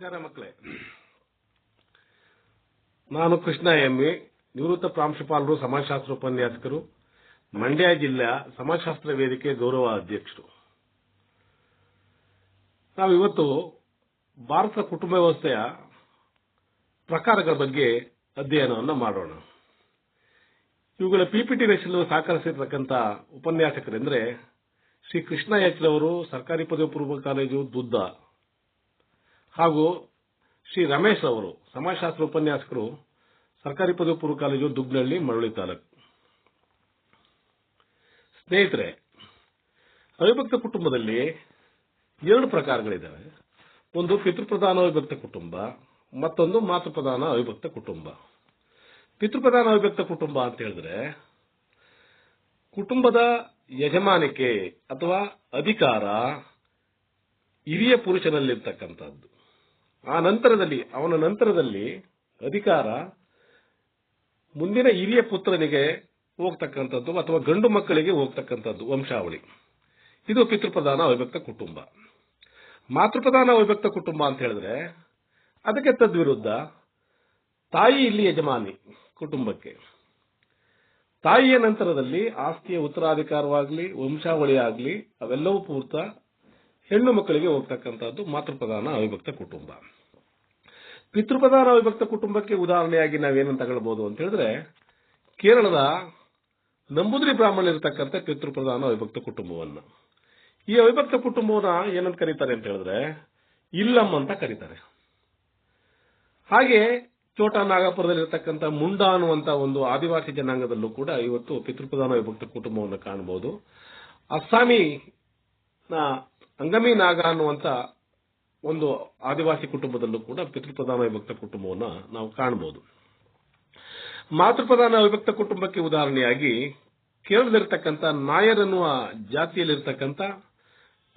ನಮಸ್ಕಾರ ಮಕ್ಕಳೇ. ನಾನು ಕೃಷ್ಣ ಎಮ್ಮಿ ನಿವೃತ್ತ ಪ್ರಾಂಶುಪಾಲರು, ಸಮಾಜಶಾಸ್ತ್ರ ಉಪನ್ಯಾಸಕರು, ಮಂಡ್ಯ ಜಿಲ್ಲಾ ಸಮಾಜಶಾಸ್ತ್ರ ವೇದಿಕೆ ಗೌರವ ಅಧ್ಯಕ್ಷರು. ನಾವಿವತ್ತು ಭಾರತ ಕುಟುಂಬ ವ್ಯವಸ್ಥೆಯ ಪ್ರಕಾರಗಳ ಬಗ್ಗೆ ಅಧ್ಯಯನವನ್ನು ಮಾಡೋಣ. ಇವುಗಳ ಪಿಪಿಟಿ ರಚಿಸಲು ಸಹಕರಿಸಿರ್ತಕ್ಕಂಥ ಉಪನ್ಯಾಸಕರೆಂದರೆ ಶ್ರೀ ಕೃಷ್ಣ ಎಚ್ ಸರ್ಕಾರಿ ಪದವಿ ಪೂರ್ವ ಕಾಲೇಜು ದುದ್ದ. ಹಾಗೂ ಶ್ರೀ ರಮೇಶ್ ಅವರು, ಸಮಾಜಶಾಸ್ತ್ರ ಉಪನ್ಯಾಸಕರು, ಸರ್ಕಾರಿ ಪದವಿ ಪೂರ್ವ ಕಾಲೇಜು ದುಗ್ನಹಳ್ಳಿ ಮರಳಿ ತಾಲೂಕು. ಸ್ನೇಹಿತರೆ, ಅವಿಭಕ್ತ ಕುಟುಂಬದಲ್ಲಿ ಎರಡು ಪ್ರಕಾರಗಳಿದ್ದಾವೆ. ಒಂದು ಪಿತೃಪ್ರಧಾನ ಅವಿಭಕ್ತ ಕುಟುಂಬ, ಮತ್ತೊಂದು ಮಾತೃಪ್ರಧಾನ ಅವಿಭಕ್ತ ಕುಟುಂಬ. ಪಿತೃಪ್ರಧಾನ ಅವಿಭಕ್ತ ಕುಟುಂಬ ಅಂತ ಹೇಳಿದ್ರೆ, ಕುಟುಂಬದ ಯಜಮಾನಿಕೆ ಅಥವಾ ಅಧಿಕಾರ ಹಿರಿಯ ಪುರುಷನಲ್ಲಿರ್ತಕ್ಕಂಥದ್ದು. ಆ ನಂತರದಲ್ಲಿ, ಅವನ ನಂತರದಲ್ಲಿ ಅಧಿಕಾರ ಮುಂದಿನ ಹಿರಿಯ ಪುತ್ರನಿಗೆ ಹೋಗ್ತಕ್ಕಂಥದ್ದು ಅಥವಾ ಗಂಡು ಮಕ್ಕಳಿಗೆ ಹೋಗ್ತಕ್ಕಂಥದ್ದು, ವಂಶಾವಳಿ. ಇದು ಪಿತೃಪ್ರಧಾನ ಅವಿಭಕ್ತ ಕುಟುಂಬ. ಮಾತೃಪ್ರಧಾನ ಅವಿಭಕ್ತ ಕುಟುಂಬ ಅಂತ ಹೇಳಿದ್ರೆ, ಅದಕ್ಕೆ ತದ್ವಿರುದ್ಧ ತಾಯಿ ಇಲ್ಲಿ ಯಜಮಾನಿ ಕುಟುಂಬಕ್ಕೆ. ತಾಯಿಯ ನಂತರದಲ್ಲಿ ಆಸ್ತಿಯ ಉತ್ತರಾಧಿಕಾರವಾಗಲಿ ವಂಶಾವಳಿ ಆಗಲಿ ಅವೆಲ್ಲವೂ ಪೂರ್ತ ಹೆಣ್ಣು ಮಕ್ಕಳಿಗೆ ಹೋಗ್ತಕ್ಕಂಥದ್ದು ಮಾತೃಪ್ರಧಾನ ಅವಿಭಕ್ತ ಕುಟುಂಬ. ಪಿತೃಪ್ರಧಾನ ಅವಿಭಕ್ತ ಕುಟುಂಬಕ್ಕೆ ಉದಾಹರಣೆಯಾಗಿ ನಾವೇನಂತ ತಗೊಳ್ಬಹುದು ಅಂತ ಹೇಳಿದ್ರೆ, ಕೇರಳದ ನಂಬುದ್ರಿ ಬ್ರಾಹ್ಮಣರಿರ್ತಕ್ಕಂಥ ಪಿತೃಪ್ರಧಾನ ಅವಿಭಕ್ತ ಕುಟುಂಬವನ್ನು. ಈ ಅವಿಭಕ್ತ ಕುಟುಂಬವನ್ನ ಏನಂತ ಕರೀತಾರೆ ಅಂತ ಹೇಳಿದ್ರೆ ಇಲ್ಲಮ್ಮ ಅಂತ ಕರೀತಾರೆ. ಹಾಗೆ ಚೋಟಾ ನಾಗಪುರದಲ್ಲಿರ್ತಕ್ಕಂಥ ಮುಂಡಾ ಅನ್ನುವಂತ ಒಂದು ಆದಿವಾಸಿ ಜನಾಂಗದಲ್ಲೂ ಕೂಡ ಇವತ್ತು ಪಿತೃಪ್ರಧಾನ ವಿಭಕ್ತ ಕುಟುಂಬವನ್ನು ಕಾಣಬಹುದು. ಅಸ್ಸಾಮಿ ಅಂಗಮಿ ನಾಗ ಅನ್ನುವಂತ ಒಂದು ಆದಿವಾಸಿ ಕುಟುಂಬದಲ್ಲೂ ಕೂಡ ಪಿತೃಪ್ರಧಾನ ವಿಭಕ್ತ ಕುಟುಂಬವನ್ನು ನಾವು ಕಾಣಬಹುದು ಮಾತೃಪ್ರಧಾನ ವಿಭಕ್ತ ಕುಟುಂಬಕ್ಕೆ ಉದಾಹರಣೆಯಾಗಿ ಕೇರಳದಲ್ಲಿರ್ತಕ್ಕಂಥ ನಾಯರ್ ಅನ್ನುವ ಜಾತಿಯಲ್ಲಿರ್ತಕ್ಕಂಥ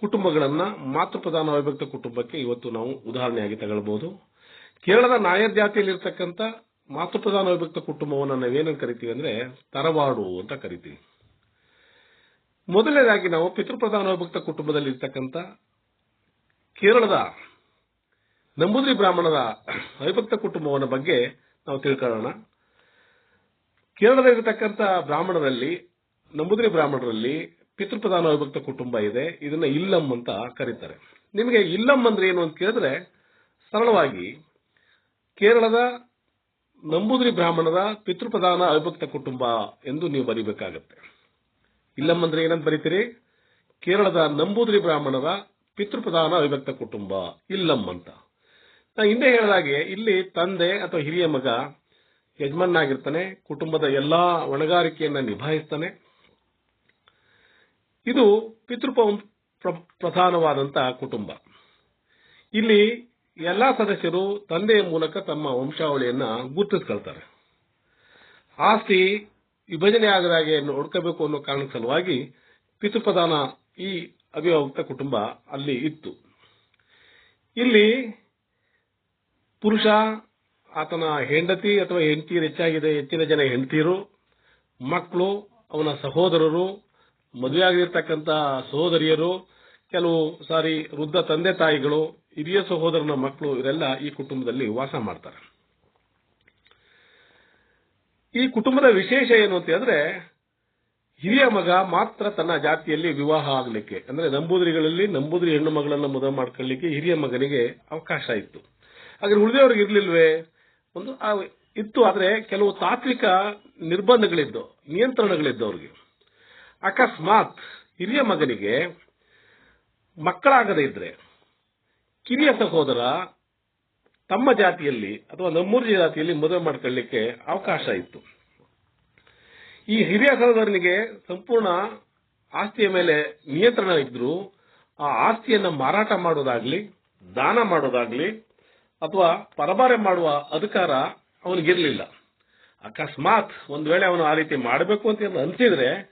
ಕುಟುಂಬಗಳನ್ನ ಮಾತೃಪ್ರಧಾನ ವಿಭಕ್ತ ಕುಟುಂಬಕ್ಕೆ ಇವತ್ತು ನಾವು ಉದಾಹರಣೆಯಾಗಿ ತಗೊಳ್ಬಹುದು ಕೇರಳದ ನಾಯರ್ ಜಾತಿಯಲ್ಲಿರ್ತಕ್ಕಂಥ ಮಾತೃಪ್ರಧಾನ ವಿಭಕ್ತ ಕುಟುಂಬವನ್ನು ನಾವೇನಂತ ಕರಿತೀವಿ ಅಂದ್ರೆ ತರವಾಡು ಅಂತ ಕರಿತೀವಿ. ಮೊದಲನೇದಾಗಿ ನಾವು ಪಿತೃಪ್ರಧಾನ ಭಕ್ತ ಕುಟುಂಬದಲ್ಲಿ ಇರ್ತಕ್ಕಂಥ ಕೇರಳದ ನಂಬುದ್ರಿ ಬ್ರಾಹ್ಮಣದ ಅವಿಭಕ್ತ ಕುಟುಂಬವನ್ನ ಬಗ್ಗೆ ನಾವು ತಿಳ್ಕೊಳ್ಳೋಣ. ಕೇರಳದಲ್ಲಿರ್ತಕ್ಕಂಥ ಬ್ರಾಹ್ಮಣರಲ್ಲಿ, ನಂಬುದ್ರಿ ಬ್ರಾಹ್ಮಣರಲ್ಲಿ ಪಿತೃಪ್ರಧಾನ ವಿಭಕ್ತ ಕುಟುಂಬ ಇದೆ. ಇದನ್ನ ಇಲ್ಲಂ ಅಂತ ಕರೀತಾರೆ. ನಿಮಗೆ ಇಲ್ಲಂ ಅಂದ್ರೆ ಏನು ಅಂತ ಕೇಳಿದ್ರೆ, ಸರಳವಾಗಿ ಕೇರಳದ ನಂಬುದ್ರಿ ಬ್ರಾಹ್ಮಣದ ಪಿತೃಪ್ರಧಾನ ಅವಿಭಕ್ತ ಕುಟುಂಬ ಎಂದು ನೀವು ಬರೀಬೇಕಾಗತ್ತೆ. ಇಲ್ಲಂ ಅಂದ್ರೆ ಏನಂತ ಬರೀತೀರಿ? ಕೇರಳದ ನಂಬೂದ್ರಿ ಬ್ರಾಹ್ಮಣರ ಪಿತೃಪ್ರಧಾನ ಅವಿಭಕ್ತ ಕುಟುಂಬ ಇಲ್ಲಂ ಅಂತ ನಾ ಹಿಂದೆ ಹೇಳಿದಾಗೆ ಇಲ್ಲಿ ತಂದೆ ಅಥವಾ ಹಿರಿಯ ಮಗ ಯಜಮಾನಾಗಿರ್ತಾನೆ ಕುಟುಂಬದ ಎಲ್ಲಾ ಹೊಣೆಗಾರಿಕೆಯನ್ನ ನಿಭಾಯಿಸ್ತಾನೆ. ಇದು ಪಿತೃಪ ಪ್ರಧಾನವಾದಂತಹ ಕುಟುಂಬ. ಇಲ್ಲಿ ಎಲ್ಲಾ ಸದಸ್ಯರು ತಂದೆಯ ಮೂಲಕ ತಮ್ಮ ವಂಶಾವಳಿಯನ್ನ ಗುರುತಿಸ್ಕೊಳ್ತಾರೆ. ಆಸ್ತಿ ವಿಭಜನೆ ಆಗದಾಗೆ ನೋಡ್ಕೋಬೇಕು ಅನ್ನೋ ಕಾರಣ ಸಲುವಾಗಿ ಪಿತೃಪ್ರಧಾನ ಈ ಅವಿಭಕ್ತ ಕುಟುಂಬ ಅಲ್ಲಿ ಇತ್ತು. ಇಲ್ಲಿ ಪುರುಷ, ಆತನ ಹೆಂಡತಿ ಅಥವಾ ಹೆಂಡತಿಯರು ಹೆಚ್ಚಾಗಿದೆ, ಹೆಚ್ಚಿನ ಜನ ಹೆಂಡತಿಯರು, ಮಕ್ಕಳು, ಅವನ ಸಹೋದರರು ಮದುವೆಯಾಗಿರ್ತಕ್ಕಂಥ ಸಹೋದರಿಯರು, ಕೆಲವು ಸಾರಿ ವೃದ್ಧ ತಂದೆ ತಾಯಿಗಳು, ಹಿರಿಯ ಸಹೋದರನ ಮಕ್ಕಳು, ಇವರೆಲ್ಲ ಈ ಕುಟುಂಬದಲ್ಲಿ ವಾಸ ಮಾಡ್ತಾರೆ. ಈ ಕುಟುಂಬದ ವಿಶೇಷ ಏನು ಅಂತ ಹೇಳಿದ್ರೆ, ಹಿರಿಯ ಮಗ ಮಾತ್ರ ತನ್ನ ಜಾತಿಯಲ್ಲಿ ವಿವಾಹ ಆಗಲಿಕ್ಕೆ, ಅಂದ್ರೆ ನಂಬೂದ್ರಿಗಳಲ್ಲಿ ನಂಬೂದ್ರಿ ಹೆಣ್ಣು ಮಗಳನ್ನ ಮದುವೆ ಮಾಡ್ಕೊಳ್ಳಿಕ್ಕೆ ಹಿರಿಯ ಮಗನಿಗೆ ಅವಕಾಶ ಇತ್ತು. ಹಾಗೆ ಉಳಿದವರಿಗೆ ಇರ್ಲಿಲ್ವೇ? ಒಂದು ಇತ್ತು, ಆದ್ರೆ ಕೆಲವು ತಾತ್ವಿಕ ನಿರ್ಬಂಧಗಳಿದ್ದು ನಿಯಂತ್ರಣಗಳಿದ್ದು ಅವ್ರಿಗೆ. ಅಕಸ್ಮಾತ್ ಹಿರಿಯ ಮಗನಿಗೆ ಮಕ್ಕಳಾಗದೇ ಇದ್ರೆ, ಕಿರಿಯ ಸಹೋದರ ತಮ್ಮ ಜಾತಿಯಲ್ಲಿ ಅಥವಾ ನಮ್ಮೂರ್ಜಿ ಜಾತಿಯಲ್ಲಿ ಮದುವೆ ಮಾಡ್ಕೊಳ್ಳಿಕ್ಕೆ ಅವಕಾಶ ಇತ್ತು. ಈ ಹಿರಿಯ ಸಹೋದರನಿಗೆ ಸಂಪೂರ್ಣ ಆಸ್ತಿಯ ಮೇಲೆ ನಿಯಂತ್ರಣ ಇದ್ರೂ ಆ ಆಸ್ತಿಯನ್ನ ಮಾರಾಟ ಮಾಡೋದಾಗ್ಲಿ, ದಾನ ಮಾಡೋದಾಗ್ಲಿ ಅಥವಾ ಪರಬಾರೆ ಮಾಡುವ ಅಧಿಕಾರ ಅವನಿಗಿರಲಿಲ್ಲ. ಅಕಸ್ಮಾತ್ ಒಂದ್ ವೇಳೆ ಅವನು ಆ ರೀತಿ ಮಾಡಬೇಕು ಅಂತ ಅನ್ಸಿದ್ರೆ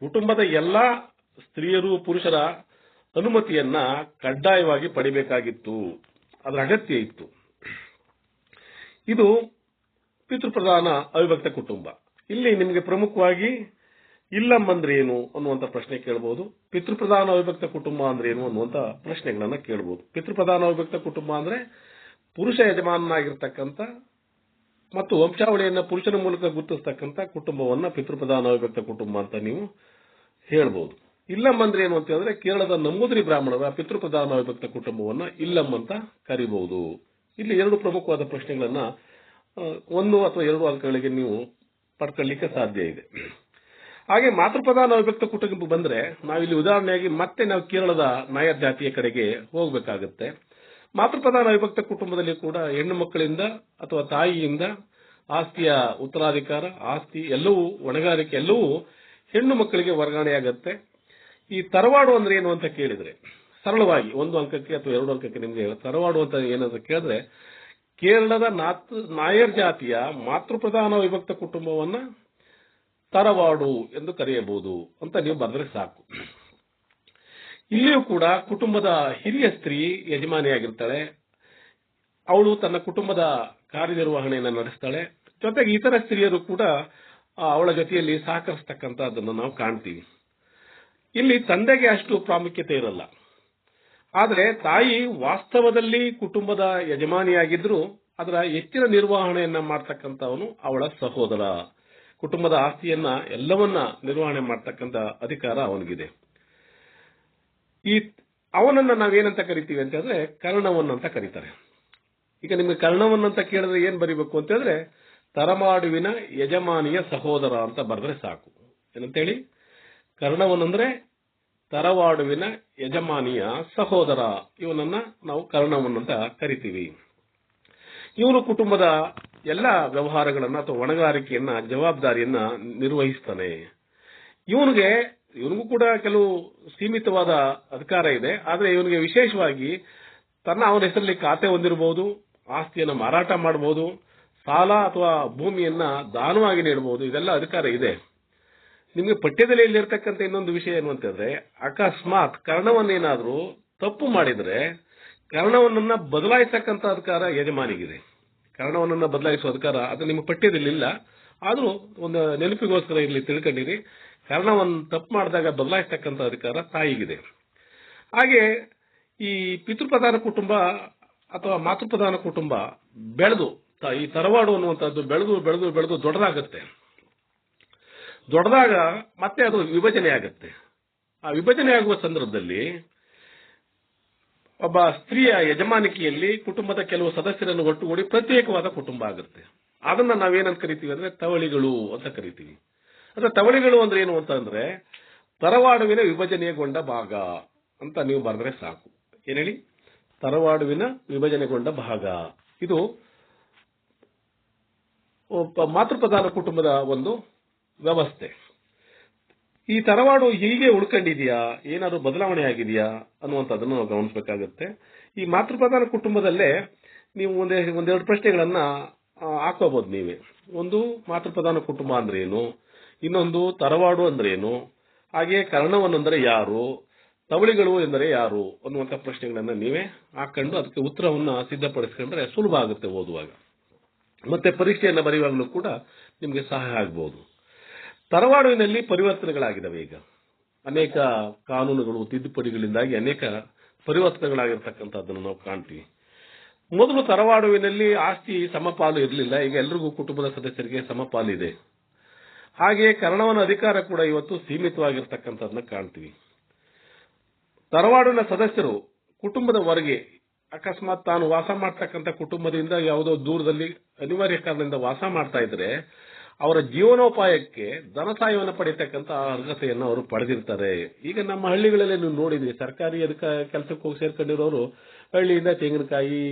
ಕುಟುಂಬದ ಎಲ್ಲಾ ಸ್ತ್ರೀಯರು ಪುರುಷರ ಅನುಮತಿಯನ್ನ ಕಡ್ಡಾಯವಾಗಿ ಪಡಿಬೇಕಾಗಿತ್ತು. ಅದರ ಅಗತ್ಯ ಇತ್ತು. ಇದು ಪಿತೃಪ್ರಧಾನ ಅವಿಭಕ್ತ ಕುಟುಂಬ. ಇಲ್ಲಿ ನಿಮಗೆ ಪ್ರಮುಖವಾಗಿ ಇಲ್ಲಂ ಅಂದ್ರೆ ಏನು ಅನ್ನುವಂತ ಪ್ರಶ್ನೆ ಕೇಳಬಹುದು ಪಿತೃಪ್ರಧಾನ ಅವಿಭಕ್ತ ಕುಟುಂಬ ಅಂದ್ರೆ ಏನು ಅನ್ನುವಂತ ಪ್ರಶ್ನೆಗಳನ್ನ ಕೇಳಬಹುದು ಪಿತೃಪ್ರಧಾನ ಅವಿಭಕ್ತ ಕುಟುಂಬ ಅಂದ್ರೆ ಪುರುಷ ಯಜಮಾನನಾಗಿರ್ತಕ್ಕಂಥ ಮತ್ತು ವಂಶಾವಳಿಯನ್ನ ಪುರುಷನ ಮೂಲಕ ಗುರುತಿಸ್ತಕ್ಕಂಥ ಕುಟುಂಬವನ್ನ ಪಿತೃಪ್ರಧಾನ ಅವಿಭಕ್ತ ಕುಟುಂಬ ಅಂತ ನೀವು ಹೇಳಬಹುದು ಇಲ್ಲಂ ಅಂದ್ರೆ ಏನು ಅಂತ ಹೇಳಿದ್ರೆ ಕೇರಳದ ನಂಬೂದಿರಿ ಬ್ರಾಹ್ಮಣರ ಪಿತೃಪ್ರಧಾನ ಅವಿಭಕ್ತ ಕುಟುಂಬವನ್ನ ಇಲ್ಲಂ ಅಂತ ಕರಿಬಹುದು ಇಲ್ಲಿ ಎರಡು ಪ್ರಮುಖವಾದ ಪ್ರಶ್ನೆಗಳನ್ನ ಒಂದು ಅಥವಾ ಎರಡು ಅಂಕಗಳಿಗೆ ನೀವು ಪಡ್ಕೊಳ್ಳಿಕ್ಕೆ ಸಾಧ್ಯ ಇದೆ. ಹಾಗೆ ಮಾತೃಪ್ರಧಾನ ಅವ್ಯಕ್ತ ಕುಟುಂಬ ಬಂದ್ರೆ, ನಾವಿಲ್ಲಿ ಉದಾಹರಣೆಯಾಗಿ ಮತ್ತೆ ನಾವು ಕೇರಳದ ನಾಯರ್ ಜಾತಿಯ ಕಡೆಗೆ ಹೋಗ್ಬೇಕಾಗತ್ತೆ. ಮಾತೃಪ್ರಧಾನ ಅವಿಭಕ್ತ ಕುಟುಂಬದಲ್ಲಿ ಕೂಡ ಹೆಣ್ಣು ಮಕ್ಕಳಿಂದ ಅಥವಾ ತಾಯಿಯಿಂದ ಆಸ್ತಿಯ ಉತ್ತರಾಧಿಕಾರ, ಆಸ್ತಿ ಎಲ್ಲವೂ ಹೊಣೆಗಾರಿಕೆ ಎಲ್ಲವೂ ಹೆಣ್ಣು ಮಕ್ಕಳಿಗೆ ವರ್ಗಾವಣೆಯಾಗತ್ತೆ. ಈ ತರವಾಡು ಅಂದ್ರೆ ಏನು ಅಂತ ಕೇಳಿದ್ರೆ ಸರಳವಾಗಿ, ಒಂದು ಅಂಕಕ್ಕೆ ಅಥವಾ ಎರಡು ಅಂಕಕ್ಕೆ ನಿಮಗೆ ತರವಾಡುವಂತ ಏನಂತ ಕೇಳಿದ್ರೆ, ಕೇರಳದ ನಾತ್, ನಾಯರ್ ಜಾತಿಯ ಮಾತೃಪ್ರಧಾನ ವಿಭಕ್ತ ಕುಟುಂಬವನ್ನ ತರವಾಡು ಎಂದು ಕರೆಯಬಹುದು ಅಂತ ನೀವು ಬರೆದ್ರೆ ಸಾಕು. ಇಲ್ಲಿಯೂ ಕೂಡ ಕುಟುಂಬದ ಹಿರಿಯ ಸ್ತ್ರೀ ಯಜಮಾನಿಯಾಗಿರ್ತಾಳೆ. ಅವಳು ತನ್ನ ಕುಟುಂಬದ ಕಾರ್ಯನಿರ್ವಹಣೆಯನ್ನು ನಡೆಸ್ತಾಳೆ. ಜೊತೆಗೆ ಇತರ ಸ್ತ್ರೀಯರು ಕೂಡ ಅವಳ ಜೊತೆಯಲ್ಲಿ ಸಹಕರಿಸ್ತಕ್ಕಂಥದ್ದನ್ನು ನಾವು ಕಾಣ್ತೀವಿ. ಇಲ್ಲಿ ತಂದೆಗೆ ಅಷ್ಟು ಪ್ರಾಮುಖ್ಯತೆ ಇರಲ್ಲ. ಆದರೆ ತಾಯಿ ವಾಸ್ತವದಲ್ಲಿ ಕುಟುಂಬದ ಯಜಮಾನಿಯಾಗಿದ್ರು ಅದರ ಹೆಚ್ಚಿನ ನಿರ್ವಹಣೆಯನ್ನ ಮಾಡ್ತಕ್ಕಂಥವನು ಅವಳ ಸಹೋದರ. ಕುಟುಂಬದ ಆಸ್ತಿಯನ್ನ ಎಲ್ಲವನ್ನ ನಿರ್ವಹಣೆ ಮಾಡ್ತಕ್ಕಂಥ ಅಧಿಕಾರ ಅವನಿಗಿದೆ. ಈ ಅವನನ್ನ ನಾವೇನಂತ ಕರಿತೀವಿ ಅಂತ ಹೇಳಿದ್ರೆ ಕರ್ಣವನ್ನಂತ ಕರೀತಾರೆ. ಈಗ ನಿಮ್ಗೆ ಕರ್ಣವನ್ನಂತ ಕೇಳಿದ್ರೆ ಏನ್ ಬರಿಬೇಕು ಅಂತ ಹೇಳಿದ್ರೆ ತರಮಾಡುವಿನ ಯಜಮಾನಿಯ ಸಹೋದರ ಅಂತ ಬರೆದ್ರೆ ಸಾಕು. ಏನಂತ ಹೇಳಿ ಅಂದ್ರೆ ತರವಾಡುವಿನ ಯಜಮಾನಿಯ ಸಹೋದರ. ಇವನನ್ನ ನಾವು ಕರ್ಣವನ್ನಂತ ಕರಿತೀವಿ. ಇವನು ಕುಟುಂಬದ ಎಲ್ಲ ವ್ಯವಹಾರಗಳನ್ನ ಅಥವಾ ಹೊಣೆಗಾರಿಕೆಯನ್ನ ಜವಾಬ್ದಾರಿಯನ್ನ ನಿರ್ವಹಿಸ್ತಾನೆ. ಇವನಿಗೆ, ಇವನಿಗೂ ಕೂಡ ಕೆಲವು ಸೀಮಿತವಾದ ಅಧಿಕಾರ ಇದೆ. ಆದರೆ ಇವನಿಗೆ ವಿಶೇಷವಾಗಿ ತನ್ನ ಅವನ ಹೆಸರಲ್ಲಿ ಖಾತೆ ಹೊಂದಿರಬಹುದು, ಆಸ್ತಿಯನ್ನು ಮಾರಾಟ ಮಾಡಬಹುದು, ಸಾಲ ಅಥವಾ ಭೂಮಿಯನ್ನ ದಾನವಾಗಿ ನೀಡಬಹುದು. ಇದೆಲ್ಲ ಅಧಿಕಾರ ಇದೆ. ನಿಮಗೆ ಪಠ್ಯದಲ್ಲಿ ಹೇಳಿರ್ತಕ್ಕಂಥ ಇನ್ನೊಂದು ವಿಷಯ ಏನು ಅಂತಂದ್ರೆ ಅಕಸ್ಮಾತ್ ಕರ್ಣವನ್ನೇನಾದ್ರೂ ತಪ್ಪು ಮಾಡಿದ್ರೆ ಕರ್ಣವನ್ನ ಬದಲಾಯಿಸತಕ್ಕಂಥ ಅಧಿಕಾರ ಯಜಮಾನಿಗಿದೆ. ಕರ್ಣವನ್ನ ಬದಲಾಯಿಸುವ ಅಧಿಕಾರ ಅದು ನಿಮ್ಮ ಪಠ್ಯದಲ್ಲಿ ಇಲ್ಲ. ಆದರೂ ಒಂದು ನೆನಪಿಗೋಸ್ಕರ ಇಲ್ಲಿ ತಿಳ್ಕೊಂಡಿರಿ ಕರ್ಣವನ್ನು ತಪ್ಪು ಮಾಡಿದಾಗ ಬದಲಾಯಿಸತಕ್ಕಂಥ ಅಧಿಕಾರ ತಾಯಿಗಿದೆ. ಹಾಗೆ ಈ ಪಿತೃಪ್ರಧಾನ ಕುಟುಂಬ ಅಥವಾ ಮಾತೃಪ್ರಧಾನ ಕುಟುಂಬ ಬೆಳೆದು, ಈ ತರವಾಡು ಅನ್ನುವಂಥದ್ದು ಬೆಳೆದು ಬೆಳೆದು ಬೆಳೆದು ದೊಡ್ಡದಾಗತ್ತೆ. ದೊಡ್ಡದಾಗ ಮತ್ತೆ ಅದು ವಿಭಜನೆ ಆಗುತ್ತೆ. ಆ ವಿಭಜನೆ ಆಗುವ ಸಂದರ್ಭದಲ್ಲಿ ಒಬ್ಬ ಸ್ತ್ರೀಯ ಯಜಮಾನಿಕೆಯಲ್ಲಿ ಕುಟುಂಬದ ಕೆಲವು ಸದಸ್ಯರನ್ನು ಒಟ್ಟುಗೂಡಿ ಪ್ರತ್ಯೇಕವಾದ ಕುಟುಂಬ ಆಗುತ್ತೆ. ಅದನ್ನ ನಾವೇನಂತ ಕರಿತೀವಿ ಅಂದ್ರೆ ತವಳಿಗಳು ಅಂತ ಕರಿತೀವಿ. ಅಂದ್ರೆ ತವಳಿಗಳು ಅಂದ್ರೆ ಏನು ಅಂತ ಅಂದ್ರೆ ತರವಾಡುವಿನ ವಿಭಜನೆಗೊಂಡ ಭಾಗ ಅಂತ ನೀವು ಬರೆದ್ರೆ ಸಾಕು. ಏನೇಳಿ? ತರವಾಡುವಿನ ವಿಭಜನೆಗೊಂಡ ಭಾಗ. ಇದು ಒಬ್ಬ ಮಾತೃಪ್ರಧಾನ ಕುಟುಂಬದ ಒಂದು ವ್ಯವಸ್ಥೆ. ಈ ತರವಾಡು ಹೀಗೆ ಉಳ್ಕೊಂಡಿದೆಯಾ? ಏನಾದ್ರು ಬದಲಾವಣೆ ಆಗಿದೆಯಾ? ಅನ್ನುವಂಥದ್ದನ್ನು ನಾವು ಗಮನಿಸಬೇಕಾಗುತ್ತೆ. ಈ ಮಾತೃಪ್ರಧಾನ ಕುಟುಂಬದಲ್ಲೇ ನೀವು ಒಂದೇ, ಒಂದೆರಡು ಪ್ರಶ್ನೆಗಳನ್ನ ಹಾಕೋಬಹುದು ನೀವೇ. ಒಂದು, ಮಾತೃಪ್ರಧಾನ ಕುಟುಂಬ ಅಂದ್ರೆ ಏನು ಇನ್ನೊಂದು, ತರವಾಡು ಅಂದ್ರೆ ಏನು ಹಾಗೆ ಕರ್ಣವನ್ನಂದ್ರೆ ಯಾರು? ತವಳಿಗಳು ಎಂದರೆ ಯಾರು? ಅನ್ನುವಂಥ ಪ್ರಶ್ನೆಗಳನ್ನ ನೀವೇ ಹಾಕೊಂಡು ಅದಕ್ಕೆ ಉತ್ತರವನ್ನು ಸಿದ್ಧಪಡಿಸ್ಕೊಂಡ್ರೆ ಸುಲಭ ಆಗುತ್ತೆ ಓದುವಾಗ. ಮತ್ತೆ ಪರೀಕ್ಷೆಯನ್ನು ಬರೆಯುವಾಗಲೂ ಕೂಡ ನಿಮಗೆ ಸಹಾಯ ಆಗಬಹುದು ತರವಾಡುವಿನಲ್ಲಿ ಪರಿವರ್ತನೆಗಳಾಗಿದ್ದಾವೆ ಈಗ. ಅನೇಕ ಕಾನೂನುಗಳು, ತಿದ್ದುಪಡಿಗಳಿಂದಾಗಿ ಅನೇಕ ಪರಿವರ್ತನೆಗಳಾಗಿರ್ತಕ್ಕಂಥದ್ದನ್ನು ನಾವು ಕಾಣ್ತೀವಿ. ಮೊದಲು ತರವಾಡುವಿನಲ್ಲಿ ಆಸ್ತಿ ಸಮಪಾಲು ಇರಲಿಲ್ಲ. ಈಗ ಎಲ್ರಿಗೂ ಕುಟುಂಬದ ಸದಸ್ಯರಿಗೆ ಸಮಪಾಲು ಇದೆ. ಹಾಗೆ ಕರ್ಣವನ ಅಧಿಕಾರ ಕೂಡ ಇವತ್ತು ಸೀಮಿತವಾಗಿರ್ತಕ್ಕಂಥದ್ದನ್ನ ಕಾಣ್ತೀವಿ. ತರವಾಡಿನ ಸದಸ್ಯರು ಕುಟುಂಬದ ಹೊರಗೆ ಅಕಸ್ಮಾತ್ ತಾನು ವಾಸ ಮಾಡ್ತಕ್ಕಂಥ ಕುಟುಂಬದಿಂದ ಯಾವುದೋ ದೂರದಲ್ಲಿ ಅನಿವಾರ್ಯ ಕಾರಣದಿಂದ ವಾಸ ಮಾಡ್ತಾ ಇದ್ರೆ ಅವರ ಜೀವನೋಪಾಯಕ್ಕೆ ಧನ ಸಹಾಯವನ್ನು ಪಡೆಯತಕ್ಕಂಥ ಅರ್ಹತೆಯನ್ನು ಅವರು ಪಡೆದಿರ್ತಾರೆ. ಈಗ ನಮ್ಮ ಹಳ್ಳಿಗಳಲ್ಲಿ ನೀವು ನೋಡಿದ್ರಿ, ಸರ್ಕಾರಿ ಅದಕ್ಕೆ ಕೆಲಸಕ್ಕೆ ಹೋಗಿ ಸೇರ್ಕೊಂಡಿರೋರು ಹಳ್ಳಿಯಿಂದ ತೆಂಗಿನಕಾಯಿ,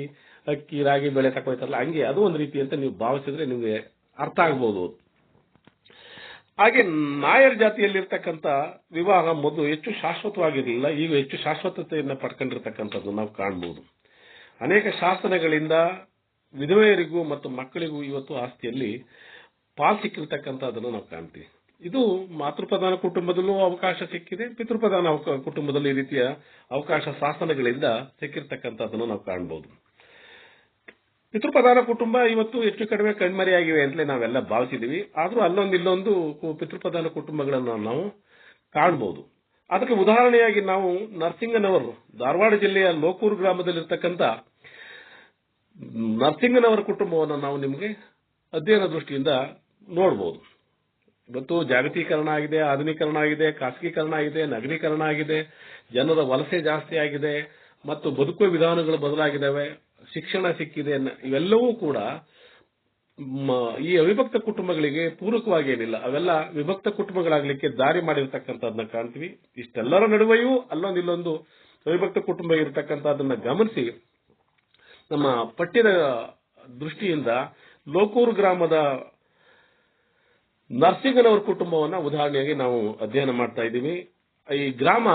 ಅಕ್ಕಿ, ರಾಗಿ ಬೆಳೆ ತಕೊಳ್ತಾರಲ್ಲ, ಹಂಗೆ ಅದು ಒಂದು ರೀತಿ ಅಂತ ನೀವು ಭಾವಿಸಿದ್ರೆ ನಿಮಗೆ ಅರ್ಥ ಆಗ್ಬೋದು. ಹಾಗೆ ನಾಯರ್ ಜಾತಿಯಲ್ಲಿರ್ತಕ್ಕಂಥ ವಿವಾಹ ಮೊದಲು ಹೆಚ್ಚು ಶಾಶ್ವತವಾಗಿರಲಿಲ್ಲ, ಈಗ ಹೆಚ್ಚು ಶಾಶ್ವತತೆಯನ್ನು ಪಡ್ಕೊಂಡಿರ್ತಕ್ಕಂಥದ್ದು ನಾವು ಕಾಣಬಹುದು ಅನೇಕ ಶಾಸನಗಳಿಂದ ವಿಧವೆಯರಿಗೂ ಮತ್ತು ಮಕ್ಕಳಿಗೂ ಇವತ್ತು ಆಸ್ತಿಯಲ್ಲಿ ಪಾಲ್ ಸಿಕ್ಕಿರ್ತಕ್ಕಂಥದ್ದನ್ನು ನಾವು ಕಾಣ್ತೀವಿ. ಇದು ಮಾತೃಪ್ರಧಾನ ಕುಟುಂಬದಲ್ಲೂ ಅವಕಾಶ ಸಿಕ್ಕಿದೆ, ಪಿತೃಪ್ರಧಾನ ಕುಟುಂಬದಲ್ಲಿ ಈ ರೀತಿಯ ಅವಕಾಶ ಶಾಸನಗಳಿಂದ ಸಿಕ್ಕಿರ್ತಕ್ಕಂಥದ್ದನ್ನು ನಾವು ಕಾಣಬಹುದು ಪಿತೃಪ್ರಧಾನ ಕುಟುಂಬ ಇವತ್ತು ಹೆಚ್ಚು ಕಡಿಮೆ ಕಣ್ಮರೆಯಾಗಿವೆ ಅಂತಲೇ ನಾವೆಲ್ಲ ಭಾವಿಸಿದೀವಿ ಆದರೂ ಅಲ್ಲೊಂದು ಇಲ್ಲೊಂದು ಪಿತೃಪ್ರಧಾನ ಕುಟುಂಬಗಳನ್ನು ನಾವು ಕಾಣಬಹುದು ಅದಕ್ಕೆ ಉದಾಹರಣೆಯಾಗಿ ನಾವು ನರಸಿಂಗನವರು ಧಾರವಾಡ ಜಿಲ್ಲೆಯ ಲೋಕೂರು ಗ್ರಾಮದಲ್ಲಿರ್ತಕ್ಕಂಥ ನರಸಿಂಗನವರ ಕುಟುಂಬವನ್ನು ನಾವು ನಿಮಗೆ ಅಧ್ಯಯನ ದೃಷ್ಟಿಯಿಂದ ನೋಡಬಹುದು ಇವತ್ತು ಜಾಗತೀಕರಣ ಆಗಿದೆ, ಆಧುನೀಕರಣ ಆಗಿದೆ, ಖಾಸಗೀಕರಣ ಆಗಿದೆ, ನಗರೀಕರಣ ಆಗಿದೆ, ಜನರ ವಲಸೆ ಜಾಸ್ತಿ ಆಗಿದೆ, ಮತ್ತು ಬದುಕುವ ವಿಧಾನಗಳು ಬದಲಾಗಿದ್ದಾವೆ, ಶಿಕ್ಷಣ ಸಿಕ್ಕಿದೆ ಇವೆಲ್ಲವೂ ಕೂಡ ಈ ಅವಿಭಕ್ತ ಕುಟುಂಬಗಳಿಗೆ ಪೂರಕವಾಗಿ ಏನಿಲ್ಲ. ಅವೆಲ್ಲ ವಿಭಕ್ತ ಕುಟುಂಬಗಳಾಗಲಿಕ್ಕೆ ದಾರಿ ಮಾಡಿರ್ತಕ್ಕಂಥದ್ದನ್ನ ಕಾಣ್ತೀವಿ. ಇಷ್ಟೆಲ್ಲರ ನಡುವೆಯೂ ಅಲ್ಲೊಂದು ಇಲ್ಲೊಂದು ಅವಿಭಕ್ತ ಕುಟುಂಬ ಇರತಕ್ಕಂಥದನ್ನ ಗಮನಿಸಿ, ನಮ್ಮ ಪಠ್ಯದ ದೃಷ್ಟಿಯಿಂದ ಲೋಕೂರು ಗ್ರಾಮದ ನರಸಿಂಗನವರ ಕುಟುಂಬವನ್ನ ಉದಾಹರಣೆಯಾಗಿ ನಾವು ಅಧ್ಯಯನ ಮಾಡ್ತಾ ಇದ್ದೀವಿ. ಈ ಗ್ರಾಮ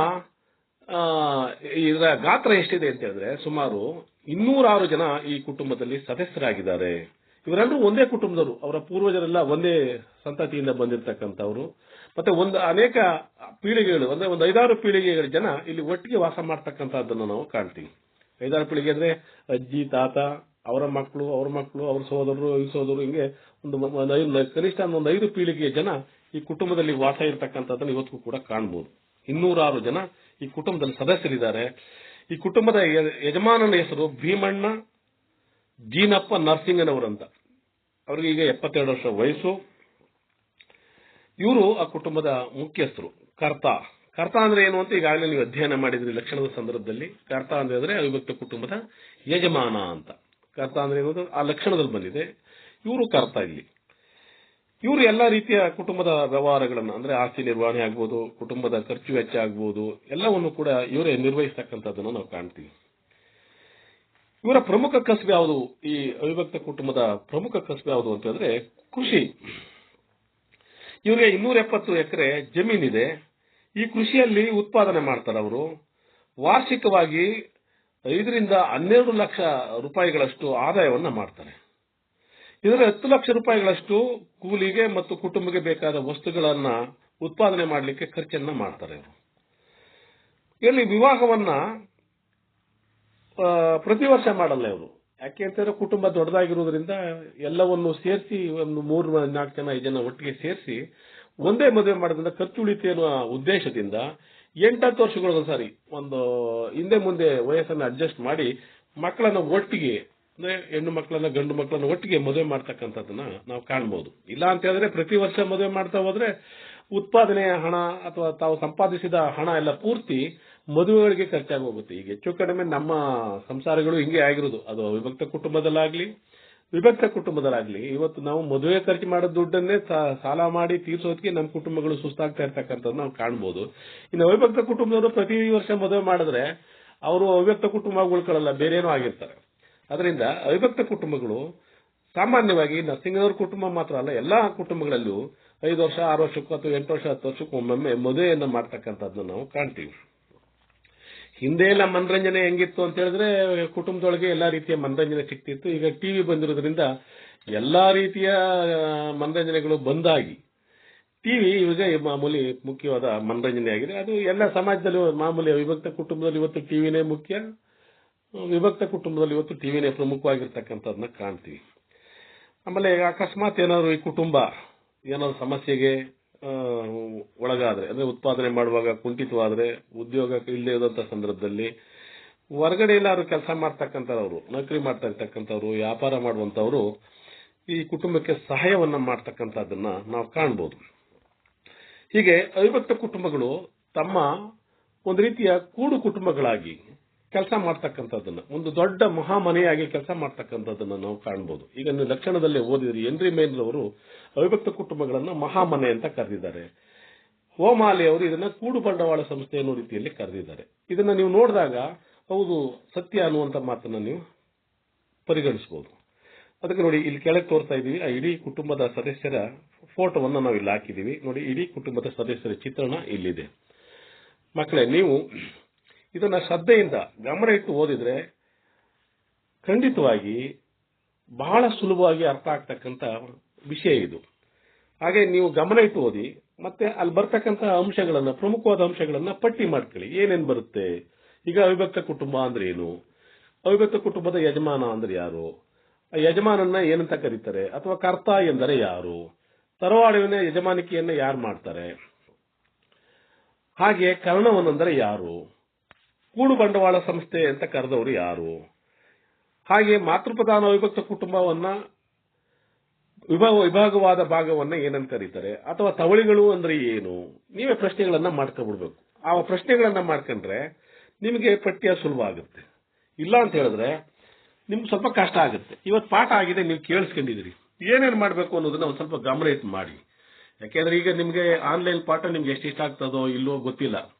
ಇದರ ಗಾತ್ರ ಎಷ್ಟಿದೆ ಅಂತ ಹೇಳಿದ್ರೆ ಸುಮಾರು ಇನ್ನೂರಾರು ಜನ ಈ ಕುಟುಂಬದಲ್ಲಿ ಸದಸ್ಯರಾಗಿದ್ದಾರೆ. ಇವರೆಲ್ಲರೂ ಒಂದೇ ಕುಟುಂಬದವರು. ಅವರ ಪೂರ್ವಜರೆಲ್ಲ ಒಂದೇ ಸಂತತಿಯಿಂದ ಬಂದಿರತಕ್ಕಂಥವ್ರು. ಮತ್ತೆ ಒಂದು ಅನೇಕ ಪೀಳಿಗೆಗಳು, ಅಂದ್ರೆ ಒಂದು ಐದಾರು ಪೀಳಿಗೆಗಳ ಜನ ಇಲ್ಲಿ ಒಟ್ಟಿಗೆ ವಾಸ ಮಾಡ್ತಕ್ಕಂಥದ್ದನ್ನು ನಾವು ಕಾಣ್ತೀವಿ. ಐದಾರು ಪೀಳಿಗೆ ಅಂದ್ರೆ ಅಜ್ಜಿ, ತಾತ ಅವರ ಮಕ್ಕಳು, ಅವ್ರ ಮಕ್ಕಳು, ಅವ್ರ ಸಹೋದರರು, ಈ ಸಹೋದರರು ಹಿಂಗೆ ಒಂದು ಕನಿಷ್ಠ ಒಂದು ಐದು ಪೀಳಿಗೆಯ ಜನ ಈ ಕುಟುಂಬದಲ್ಲಿ ವಾಸ ಇರತಕ್ಕಂಥದ್ದನ್ನು ಇವತ್ತಿಗೂ ಕೂಡ ಕಾಣಬಹುದು ಇನ್ನೂರಾರು ಜನ ಈ ಕುಟುಂಬದಲ್ಲಿ ಸದಸ್ಯರಿದ್ದಾರೆ. ಈ ಕುಟುಂಬದ ಯಜಮಾನನ ಹೆಸರು ಭೀಮಣ್ಣ, ಜೀನಪ್ಪ ನರಸಿಂಗನವರಂತ ಅವರಿಗೆ ಈಗ ಎಪ್ಪತ್ತೆರಡು ವರ್ಷ ವಯಸ್ಸು. ಇವರು ಆ ಕುಟುಂಬದ ಮುಖ್ಯಸ್ಥರು. ಕರ್ತ. ಕರ್ತ ಅಂದ್ರೆ ಏನು ಅಂತ ಈಗಾಗಲೇ ನೀವು ಅಧ್ಯಯನ ಮಾಡಿದ್ರಿ ಲಕ್ಷಣದ ಸಂದರ್ಭದಲ್ಲಿ. ಕರ್ತ ಅಂದ್ರೆ ಅವಿಭಕ್ತ ಕುಟುಂಬದ ಯಜಮಾನ ಅಂತ. ಕರ್ತ ಅಂದ್ರೆ ಏನು ಆ ಲಕ್ಷಣದಲ್ಲಿ ಬಂದಿದೆ. ಇವರು ಕರ್ತ ಇಲ್ಲಿ. ಇವರು ಎಲ್ಲ ರೀತಿಯ ಕುಟುಂಬದ ವ್ಯವಹಾರಗಳನ್ನು, ಅಂದ್ರೆ ಆಸ್ತಿ ನಿರ್ವಹಣೆ ಆಗ್ಬೋದು, ಕುಟುಂಬದ ಖರ್ಚು ವೆಚ್ಚ ಆಗ್ಬೋದು, ಎಲ್ಲವನ್ನು ಕೂಡ ಇವರೇ ನಿರ್ವಹಿಸತಕ್ಕಂಥದ್ದನ್ನು ನಾವು ಕಾಣ್ತೀವಿ. ಇವರ ಪ್ರಮುಖ ಕಸಬು ಯಾವುದು? ಈ ಅವಿಭಕ್ತ ಕುಟುಂಬದ ಪ್ರಮುಖ ಕಸಬು ಯಾವುದು ಅಂತಂದ್ರೆ ಕೃಷಿ. ಇವರಿಗೆ ಇನ್ನೂರ ಎಪ್ಪತ್ತು ಎಕರೆ ಜಮೀನಿದೆ. ಈ ಕೃಷಿಯಲ್ಲಿ ಉತ್ಪಾದನೆ ಮಾಡ್ತಾರೆ ಅವರು. ವಾರ್ಷಿಕವಾಗಿ ಐದರಿಂದ ಹನ್ನೆರಡು ಲಕ್ಷ ರೂಪಾಯಿಗಳಷ್ಟು ಆದಾಯವನ್ನ ಮಾಡ್ತಾರೆ ಇದರ ಹತ್ತು ಲಕ್ಷ ರೂಪಾಯಿಗಳಷ್ಟು ಕೂಲಿಗೆ ಮತ್ತು ಕುಟುಂಬಕ್ಕೆ ಬೇಕಾದ ವಸ್ತುಗಳನ್ನ ಉತ್ಪಾದನೆ ಮಾಡಲಿಕ್ಕೆ ಖರ್ಚನ್ನ ಮಾಡ್ತಾರೆ ಇವರು. ಇಲ್ಲಿ ವಿವಾಹವನ್ನ ಪ್ರತಿ ವರ್ಷ ಮಾಡಲ್ಲ ಇವರು. ಯಾಕೆ ಅಂತಂದ್ರೆ ಕುಟುಂಬ ದೊಡ್ಡದಾಗಿರುವುದರಿಂದ ಎಲ್ಲವನ್ನು ಸೇರಿಸಿ ಒಂದು ಮೂರು ನಾಲ್ಕು ಜನ, ಐದು ಜನ ಒಟ್ಟಿಗೆ ಸೇರಿಸಿ ಒಂದೇ ಮದುವೆ ಮಾಡೋದ್ರಿಂದ ಖರ್ಚು ಉಳಿತೆ ಉದ್ದೇಶದಿಂದ ಎಂಟತ್ತು ಸಾರಿ ಒಂದು ಹಿಂದೆ ಮುಂದೆ ವಯಸ್ಸನ್ನು ಅಡ್ಜಸ್ಟ್ ಮಾಡಿ ಮಕ್ಕಳನ್ನ ಒಟ್ಟಿಗೆ, ಅಂದ್ರೆ ಹೆಣ್ಣು ಮಕ್ಕಳನ್ನ, ಗಂಡು ಮಕ್ಕಳನ್ನ ಒಟ್ಟಿಗೆ ಮದುವೆ ಮಾಡ್ತಕ್ಕಂಥದ್ದನ್ನ ನಾವು ಕಾಣ್ಬೋದು. ಇಲ್ಲ ಅಂತ ಹೇಳಿದ್ರೆ ಪ್ರತಿ ವರ್ಷ ಮದುವೆ ಮಾಡ್ತಾ ಹೋದ್ರೆ ಉತ್ಪಾದನೆಯ ಹಣ ಅಥವಾ ತಾವು ಸಂಪಾದಿಸಿದ ಹಣ ಎಲ್ಲ ಪೂರ್ತಿ ಮದುವೆಗಳಿಗೆ ಖರ್ಚಾಗಿ ಹೋಗುತ್ತೆ ಈಗ ಹೆಚ್ಚು ಕಡಿಮೆ ನಮ್ಮ ಸಂಸಾರಗಳು ಹಿಂಗೆ ಆಗಿರೋದು. ಅದು ವಿಭಕ್ತ ಕುಟುಂಬದಲ್ಲಾಗ್ಲಿ ವಿಭಕ್ತ ಕುಟುಂಬದಲ್ಲಾಗ್ಲಿ, ಇವತ್ತು ನಾವು ಮದುವೆ ಖರ್ಚು ಮಾಡೋ ದುಡ್ಡನ್ನೇ ಸಾಲ ಮಾಡಿ ತೀರ್ಸೋದಕ್ಕೆ ನಮ್ಮ ಕುಟುಂಬಗಳು ಸುಸ್ತಾಗ್ತಾ ಇರ್ತಕ್ಕಂಥದ್ದು ನಾವು ಕಾಣ್ಬೋದು. ಇನ್ನು ಅವಿಭಕ್ತ ಕುಟುಂಬದವರು ಪ್ರತಿ ವರ್ಷ ಮದುವೆ ಮಾಡಿದ್ರೆ ಅವರು ಅವಿಭಕ್ತ ಕುಟುಂಬ ಉಳ್ಕೊಳ್ಳಲ್ಲ ಬೇರೇನೋ ಆಗಿರ್ತಾರೆ. ಅದರಿಂದ ಅವಿಭಕ್ತ ಕುಟುಂಬಗಳು ಸಾಮಾನ್ಯವಾಗಿ ನರಸಿಂಗನವ್ರ ಕುಟುಂಬ ಮಾತ್ರ ಅಲ್ಲ, ಎಲ್ಲಾ ಕುಟುಂಬಗಳಲ್ಲೂ ಐದು ವರ್ಷ, ಆರು ವರ್ಷಕ್ಕೂ ಅಥವಾ ಎಂಟು ವರ್ಷ, ಹತ್ತು ವರ್ಷಕ್ಕೂ ಒಮ್ಮೊಮ್ಮೆ ಮದುವೆಯನ್ನು ಮಾಡ್ತಕ್ಕಂಥದ್ದು ನಾವು ಕಾಣ್ತೀವಿ. ಹಿಂದೆ ಎಲ್ಲ ಮನರಂಜನೆ ಹೆಂಗಿತ್ತು ಅಂತ ಹೇಳಿದ್ರೆ, ಕುಟುಂಬದೊಳಗೆ ಎಲ್ಲಾ ರೀತಿಯ ಮನರಂಜನೆ ಸಿಗ್ತಿತ್ತು ಈಗ ಟಿವಿ ಬಂದಿರೋದ್ರಿಂದ ಎಲ್ಲಾ ರೀತಿಯ ಮನರಂಜನೆಗಳು ಬಂದಾಗಿ ಟಿವಿ ಇವಾಗ ಮಾಮೂಲಿ ಮುಖ್ಯವಾದ ಮನರಂಜನೆ ಆಗಿದೆ. ಅದು ಎಲ್ಲ ಸಮಾಜದಲ್ಲಿ ಮಾಮೂಲಿ ವಿಭಕ್ತ ಕುಟುಂಬದಲ್ಲಿ ಇವತ್ತು ಟಿವಿನೇ ಮುಖ್ಯ. ವಿಭಕ್ತ ಕುಟುಂಬದಲ್ಲಿ ಇವತ್ತು ಟಿವಿನೇ ಪ್ರಮುಖವಾಗಿರ್ತಕ್ಕಂಥದ್ದನ್ನ ಕಾಣ್ತೀವಿ. ಆಮೇಲೆ ಅಕಸ್ಮಾತ್ ಏನಾದ್ರು ಈ ಕುಟುಂಬ, ಏನಾದ್ರು ಸಮಸ್ಯೆಗೆ ಒಳಗಾದ್ರೆ, ಅಂದ್ರೆ ಉತ್ಪಾದನೆ ಮಾಡುವಾಗ ಕುಂಠಿತವಾದ್ರೆ, ಉದ್ಯೋಗ ಇಲ್ಲದೆ ಇರುವಂತ ಸಂದರ್ಭದಲ್ಲಿ ಹೊರಗಡೆ ಎಲ್ಲಾರು ಕೆಲಸ ಮಾಡ್ತಕ್ಕಂಥವ್ರು, ನೌಕರಿ ಮಾಡ್ತಾ ಇರ್ತಕ್ಕಂಥವ್ರು ವ್ಯಾಪಾರ ಮಾಡುವಂತವ್ರು ಈ ಕುಟುಂಬಕ್ಕೆ ಸಹಾಯವನ್ನ ಮಾಡ್ತಕ್ಕಂಥದ್ದನ್ನ ನಾವು ಕಾಣ್ಬೋದು. ಹೀಗೆ ಅವಿಭಕ್ತ ಕುಟುಂಬಗಳು ತಮ್ಮ ಒಂದು ರೀತಿಯ ಕೂಡು ಕುಟುಂಬಗಳಾಗಿ ಕೆಲಸ ಮಾಡ್ತಕ್ಕಂಥದ್ದನ್ನ, ಒಂದು ದೊಡ್ಡ ಮಹಾಮನೆಯಾಗಿ ಕೆಲಸ ಮಾಡ್ತಕ್ಕಂಥದ್ದನ್ನ ನಾವು ಕಾಣ್ಬೋದು. ಈಗ ನೀವು ಲಕ್ಷಣದಲ್ಲಿ ಓದಿದ್ರಿ, ಎನ್ರಿ ಮೇನ್ ಅವರು ಅವಿಭಕ್ತ ಕುಟುಂಬಗಳನ್ನ ಮಹಾಮನೆ ಅಂತ ಕರೆದಿದ್ದಾರೆ. ಓಮಾಲಿ ಅವರು ಇದನ್ನ ಕೂಡು ಬಂಡವಾಳ ಸಂಸ್ಥೆ ಅನ್ನೋ ರೀತಿಯಲ್ಲಿ ಕರೆದಿದ್ದಾರೆ. ಇದನ್ನ ನೀವು ನೋಡಿದಾಗ, ಹೌದು, ಸತ್ಯ ಅನ್ನುವಂತ ಮಾತನ್ನ ನೀವು ಪರಿಗಣಿಸಬಹುದು ಅದಕ್ಕೆ ನೋಡಿ, ಇಲ್ಲಿ ಕೆಳಗೆ ತೋರ್ತಾ ಇದೀವಿ ಆ ಇಡೀ ಕುಟುಂಬದ ಸದಸ್ಯರ ಫೋಟೋವನ್ನ ನಾವು ಇಲ್ಲಿ ಹಾಕಿದೀವಿ ನೋಡಿ, ಇಡೀ ಕುಟುಂಬದ ಸದಸ್ಯರ ಚಿತ್ರಣ ಇಲ್ಲಿದೆ. ಮಕ್ಕಳೇ, ನೀವು ಇದನ್ನ ಶ್ರದ್ಧೆಯಿಂದ ಗಮನ ಇಟ್ಟು ಓದಿದ್ರೆ ಖಂಡಿತವಾಗಿ ಬಹಳ ಸುಲಭವಾಗಿ ಅರ್ಥ ಆಗ್ತಕ್ಕಂತ ವಿಷಯ ಇದು. ಹಾಗೆ ನೀವು ಗಮನ ಇಟ್ಟು ಓದಿ, ಮತ್ತೆ ಅಲ್ಲಿ ಬರ್ತಕ್ಕಂಥ ಅಂಶಗಳನ್ನ, ಪ್ರಮುಖವಾದ ಅಂಶಗಳನ್ನ ಪಟ್ಟಿ ಮಾಡ್ಕೊಳ್ಳಿ. ಏನೇನ್ ಬರುತ್ತೆ? ಈಗ ಅವಿಭಕ್ತ ಕುಟುಂಬ ಅಂದ್ರೆ ಏನು? ಅವಿಭಕ್ತ ಕುಟುಂಬದ ಯಜಮಾನ ಅಂದ್ರೆ ಯಾರು? ಯಜಮಾನನ್ನ ಏನಂತ ಕರೀತಾರೆ? ಅಥವಾ ಕರ್ತ ಎಂದರೆ ಯಾರು? ತರವಾಡುವಿನ ಯಜಮಾನಿಕೆಯನ್ನ ಯಾರು ಮಾಡ್ತಾರೆ? ಹಾಗೆ ಕರ್ಣವನಂದರೆ ಯಾರು? ಕೂಡು ಬಂಡವಾಳ ಸಂಸ್ಥೆ ಅಂತ ಕರೆದವರು ಯಾರು? ಹಾಗೆ ಮಾತೃಪ್ರಧಾನ ವಿಭಕ್ತ ಕುಟುಂಬವನ್ನ ವಿಭಾಗ ವಿಭಾಗವಾದ ಭಾಗವನ್ನ ಏನಂತ ಕರೀತಾರೆ? ಅಥವಾ ತವಳಿಗಳು ಅಂದ್ರೆ ಏನು? ನೀವೇ ಪ್ರಶ್ನೆಗಳನ್ನ ಮಾಡ್ಕೊಬಿಡ್ಬೇಕು. ಆ ಪ್ರಶ್ನೆಗಳನ್ನ ಮಾಡ್ಕೊಂಡ್ರೆ ನಿಮಗೆ ಪಠ್ಯ ಸುಲಭ ಆಗುತ್ತೆ ಇಲ್ಲ ಅಂತ ಹೇಳಿದ್ರೆ ನಿಮ್ಗೆ ಸ್ವಲ್ಪ ಕಷ್ಟ ಆಗುತ್ತೆ. ಇವತ್ತು ಪಾಠ ಆಗಿದೆ, ನೀವು ಕೇಳಿಸ್ಕೊಂಡಿದ್ದೀರಿ. ಏನೇನು ಮಾಡಬೇಕು ಅನ್ನೋದನ್ನ ಒಂದು ಸ್ವಲ್ಪ ಗಮನ ಮಾಡಿ. ಯಾಕೆಂದ್ರೆ ಈಗ ನಿಮಗೆ ಆನ್ಲೈನ್ ಪಾಠ ನಿಮ್ಗೆ ಎಷ್ಟು ಇಷ್ಟ ಆಗ್ತದೋ ಇಲ್ಲೋ ಗೊತ್ತಿಲ್ಲ.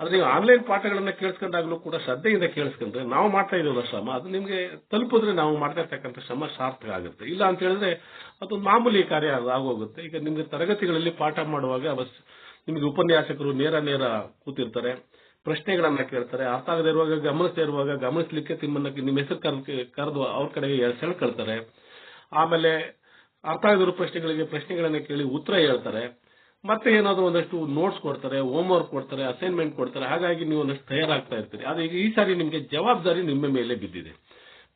ಆದ್ರೆ ನೀವು ಆನ್ಲೈನ್ ಪಾಠಗಳನ್ನ ಕೇಳಿಸ್ಕೊಂಡಾಗ್ಲೂ ಕೂಡ ಶ್ರದ್ಧೆಯಿಂದ ಕೇಳಿಸ್ಕೊಂಡ್ರೆ ನಾವು ಮಾಡ್ತಾ ಇರೋದ ಶ್ರಮ, ಅದು ನಿಮಗೆ ತಲುಪಿದ್ರೆ ನಾವು ಮಾಡ್ತಾ ಇರ್ತಕ್ಕಂಥ ಶ್ರಮ ಸಾರ್ಥಕ ಆಗುತ್ತೆ. ಇಲ್ಲ ಅಂತ ಹೇಳಿದ್ರೆ ಅದೊಂದು ಮಾಮೂಲಿ ಕಾರ್ಯ ಆಗೋಗುತ್ತೆ. ಈಗ ನಿಮ್ಗೆ ತರಗತಿಗಳಲ್ಲಿ ಪಾಠ ಮಾಡುವಾಗ ನಿಮಗೆ ಉಪನ್ಯಾಸಕರು ನೇರ ನೇರ ಕೂತಿರ್ತಾರೆ, ಪ್ರಶ್ನೆಗಳನ್ನ ಕೇಳ್ತಾರೆ, ಅರ್ಥ ಆಗದೆ ಇರುವಾಗ ಗಮನಿಸದೇ ಇರುವಾಗ ಗಮನಿಸ್ಲಿಕ್ಕೆ ನಿಮ್ಮನ್ನ ನಿಮ್ಮ ಹೆಸರು ಕರೆದು ಅವ್ರ ಕಡೆಗೆ ಸೆಳ್ಕೊಳ್ತಾರೆ. ಆಮೇಲೆ ಅರ್ಥ ಆಗದಿರೋ ಪ್ರಶ್ನೆಗಳಿಗೆ ಪ್ರಶ್ನೆಗಳನ್ನ ಕೇಳಿ ಉತ್ತರ ಹೇಳ್ತಾರೆ. ಮತ್ತೆ ಏನಾದ್ರು ಒಂದಷ್ಟು ನೋಟ್ಸ್ ಕೊಡ್ತಾರೆ ಹೋಮ್ ವರ್ಕ್ ಕೊಡ್ತಾರೆ ಅಸೈನ್ಮೆಂಟ್ ಕೊಡ್ತಾರೆ, ಹಾಗಾಗಿ ನೀವು ಒಂದಷ್ಟು ತಯಾರಾಗ್ತಾ ಇರ್ತೀರಿ. ಆದರೆ ಈಗ ಈ ಸಾರಿ ನಿಮಗೆ ಜವಾಬ್ದಾರಿ ನಿಮ್ಮ ಮೇಲೆ ಬಿದ್ದಿದೆ.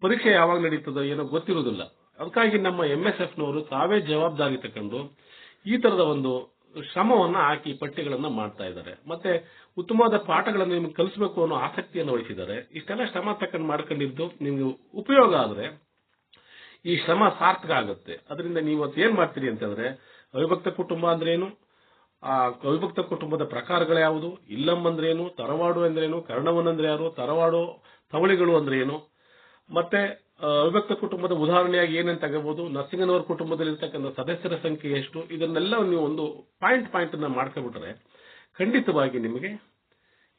ಪರೀಕ್ಷೆ ಯಾವಾಗ ನಡೀತದೋ ಏನೋ ಗೊತ್ತಿರುವುದಿಲ್ಲ. ಅದಕ್ಕಾಗಿ ನಮ್ಮ ಎಂ ಎಸ್ ಎಫ್ನವರು ತಾವೇ ಜವಾಬ್ದಾರಿ ತಕೊಂಡು ಈ ತರದ ಒಂದು ಶ್ರಮವನ್ನ ಹಾಕಿ ಪಠ್ಯಗಳನ್ನ ಮಾಡ್ತಾ ಇದ್ದಾರೆ. ಮತ್ತೆ ಉತ್ತಮವಾದ ಪಾಠಗಳನ್ನು ನಿಮ್ಗೆ ಕಲಿಸಬೇಕು ಅನ್ನೋ ಆಸಕ್ತಿಯನ್ನು ವಹಿಸಿದ್ದಾರೆ. ಇಷ್ಟೆಲ್ಲ ಶ್ರಮ ತಕೊಂಡು ಮಾಡ್ಕೊಂಡಿದ್ದು ನಿಮ್ಗೆ ಉಪಯೋಗ ಆದ್ರೆ ಈ ಶ್ರಮ ಸಾರ್ಥಕ ಆಗುತ್ತೆ. ಅದರಿಂದ ನೀವು ಏನ್ ಮಾಡ್ತೀರಿ ಅಂತಂದ್ರೆ ಅವಿಭಕ್ತ ಕುಟುಂಬ ಅಂದ್ರೇನು ಆ ಅವಿಭಕ್ತ ಕುಟುಂಬದ ಪ್ರಕಾರಗಳು ಯಾವುದು? ಇಲ್ಲಂ ಅಂದ್ರೇನು? ತರವಾಡು ಅಂದ್ರೇನು? ಕರ್ಣವನ್ ಅಂದ್ರೆ ಯಾರು? ತರವಾಡು ತವಳಿಗಳು ಅಂದ್ರೆ ಏನು? ಮತ್ತೆ ಅವಿಭಕ್ತ ಕುಟುಂಬದ ಉದಾಹರಣೆಯಾಗಿ ಏನೇನು ತಗೋಬಹುದು ನರಸಿಂಗನವರ ಕುಟುಂಬದಲ್ಲಿರ್ತಕ್ಕಂಥ ಸದಸ್ಯರ ಸಂಖ್ಯೆ ಎಷ್ಟು? ಇದನ್ನೆಲ್ಲ ನೀವು ಒಂದು ಪಾಯಿಂಟ್ ಪಾಯಿಂಟ್ ಅನ್ನ ಮಾಡ್ಕೊಬಿಟ್ರೆ ಖಂಡಿತವಾಗಿ ನಿಮಗೆ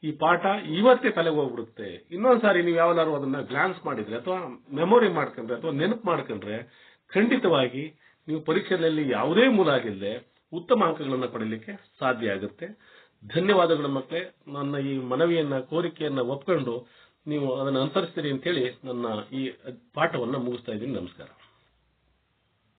ಈ ಪಾಠ ಇವತ್ತೇ ತಲೆಗೆ ಹೋಗ್ಬಿಡುತ್ತೆ ಇನ್ನೊಂದ್ಸಾರಿ ನೀವು ಯಾವನಾದ್ರು ಅದನ್ನ ಗ್ಲಾನ್ಸ್ ಮಾಡಿದ್ರೆ ಅಥವಾ ಮೆಮೊರಿ ಮಾಡ್ಕೊಂಡ್ರೆ ಅಥವಾ ನೆನಪು ಮಾಡ್ಕೊಂಡ್ರೆ ಖಂಡಿತವಾಗಿ ನೀವು ಪರೀಕ್ಷೆಯಲ್ಲಿ ಯಾವುದೇ ಮೂಲಾಗಿಲ್ಲದೆ ಉತ್ತಮ ಅಂಕಗಳನ್ನು ಪಡೀಲಿಕ್ಕೆ ಸಾಧ್ಯ ಆಗುತ್ತೆ. ಧನ್ಯವಾದಗಳು ಮಕ್ಕಳೇ. ನನ್ನ ಈ ಮನವಿಯನ್ನ, ಕೋರಿಕೆಯನ್ನ ಒಪ್ಕೊಂಡು ನೀವು ಅದನ್ನು ಅನುಸರಿಸ್ತೀರಿ ಅಂತೇಳಿ ನನ್ನ ಈ ಪಾಠವನ್ನು ಮುಗಿಸ್ತಾ ಇದ್ದೀನಿ. ನಮಸ್ಕಾರ.